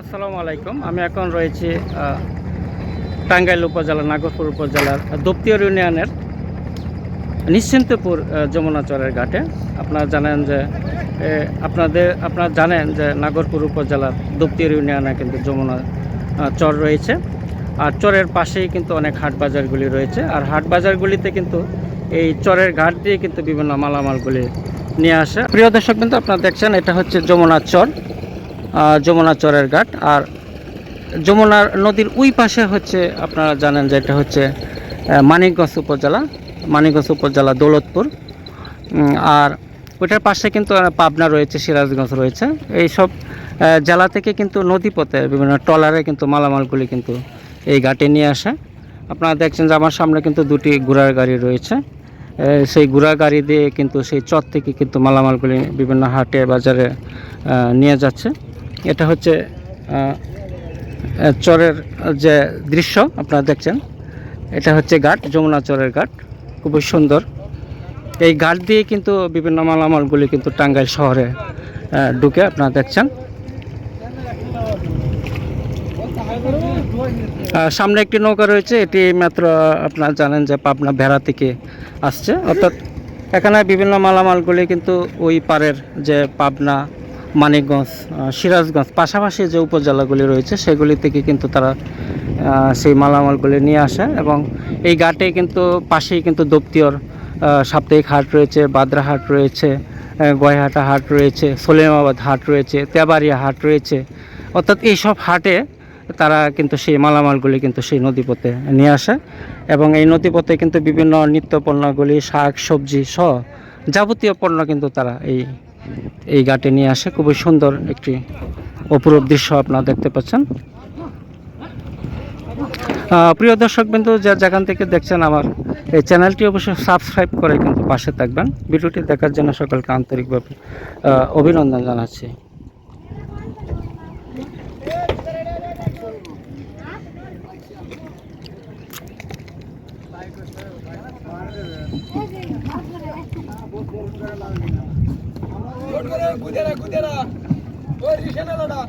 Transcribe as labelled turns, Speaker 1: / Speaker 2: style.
Speaker 1: আসসালামু আলাইকুম। আমি এখন রয়েছি টাঙ্গাইল উপজেলা, নাগরপুর উপজেলার দপ্তিয়র ইউনিয়নের নিশ্চিন্তপুর যমুনাচরের ঘাটে। আপনারা জানেন যে আপনাদের, আপনারা জানেন যে নাগরপুর উপজেলার দপ্তিয়র ইউনিয়নে কিন্তু যমুনা চর রয়েছে। আর চরের পাশেই কিন্তু অনেক হাট বাজারগুলি রয়েছে। আর হাট বাজারগুলিতে কিন্তু এই চরের ঘাট দিয়ে কিন্তু বিভিন্ন মালামালগুলি নিয়ে আসে। প্রিয় দর্শক কিন্তু আপনারা দেখছেন এটা হচ্ছে যমুনার চর যমুনা চরের ঘাট। আর যমুনার নদীর ওই পাশে হচ্ছে আপনারা জানেন যে এটা হচ্ছে মানিকগঞ্জ উপজেলা মানিকগঞ্জ উপজেলা দৌলতপুর। আর ওইটার পাশে কিন্তু পাবনা রয়েছে সিরাজগঞ্জ রয়েছে। এইসব আহ, জেলা থেকে কিন্তু নদীপথে বিভিন্ন ট্রলারে কিন্তু মালামালগুলি কিন্তু এই ঘাটে নিয়ে আসে। আপনারা দেখছেন যে আমার সামনে কিন্তু দুটি ঘোড়ার গাড়ি রয়েছে। সেই ঘোড়া গাড়ি দিয়ে কিন্তু সেই চর থেকে কিন্তু মালামালগুলি বিভিন্ন হাটে, বাজারে নিয়ে যাচ্ছে। এটা হচ্ছে চরের যে দৃশ্য, আপনারা দেখছেন। এটা হচ্ছে ঘাট, যমুনা চরের ঘাট। খুবই সুন্দর। এই ঘাট দিয়ে কিন্তু বিভিন্ন মালামালগুলি কিন্তু টাঙ্গাইল শহরে ঢুকে আপনারা দেখছেন। সামনে একটি নৌকা রয়েছে, এটি মাত্র আপনার জানেন যে পাবনা ভেড়া থেকে আসছে। অর্থাৎ এখানে বিভিন্ন মালামালগুলি কিন্তু ওই পারের যে পাবনা, মানিকগঞ্জ সিরাজগঞ্জ পাশাপাশি যে উপজেলাগুলি রয়েছে, সেগুলি থেকে কিন্তু তারা সেই মালামালগুলি নিয়ে আসে এবং এই ঘাটে কিন্তু পাশেই কিন্তু দপ্তিয়র সাপ্তাহিক হাট রয়েছে, বাদ্রা হাট রয়েছে গয়হাটা হাট রয়েছে, সলেমাবাদ হাট রয়েছে, তেবাড়িয়া হাট রয়েছে। অর্থাৎ এইসব হাটে তারা কিন্তু সেই মালামালগুলি কিন্তু সেই নদীপথে নিয়ে আসে এবং এই নদীপথে কিন্তু বিভিন্ন নিত্য পণ্যগুলি, শাক, সবজি সহ যাবতীয় পণ্য কিন্তু তারা এই এই ঘাটে নিয়ে আসে। খুবই সুন্দর একটি অপরূপ দৃশ্য আপনারা দেখতে পাচ্ছেন। প্রিয় দর্শক বিন্দু যা যেখান থেকে দেখছেন আমার এই চ্যানেলটি অবশ্যই সাবস্ক্রাইব করে কিন্তু পাশে থাকবেন। ভিডিওটি দেখার জন্য সকলকে আন্তরিকভাবে অভিনন্দন জানাচ্ছি।
Speaker 2: குதிரா குதிரா ஒரு விஷயம் இல்லடா